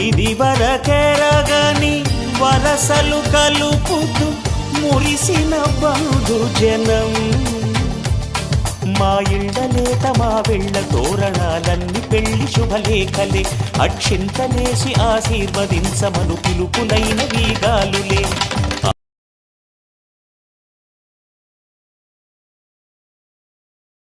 ఇది వరకెరగని వరసలు కలుపుతూ మురిసిన బంధు జనం. మా ఇళ్ళలేత మా వెళ్ళ తోరణాలన్నీ పెళ్ళి శుభలేఖలే. అక్షింతలేసి ఆశీర్వదించమను పిలుపులైన వీగాలులే.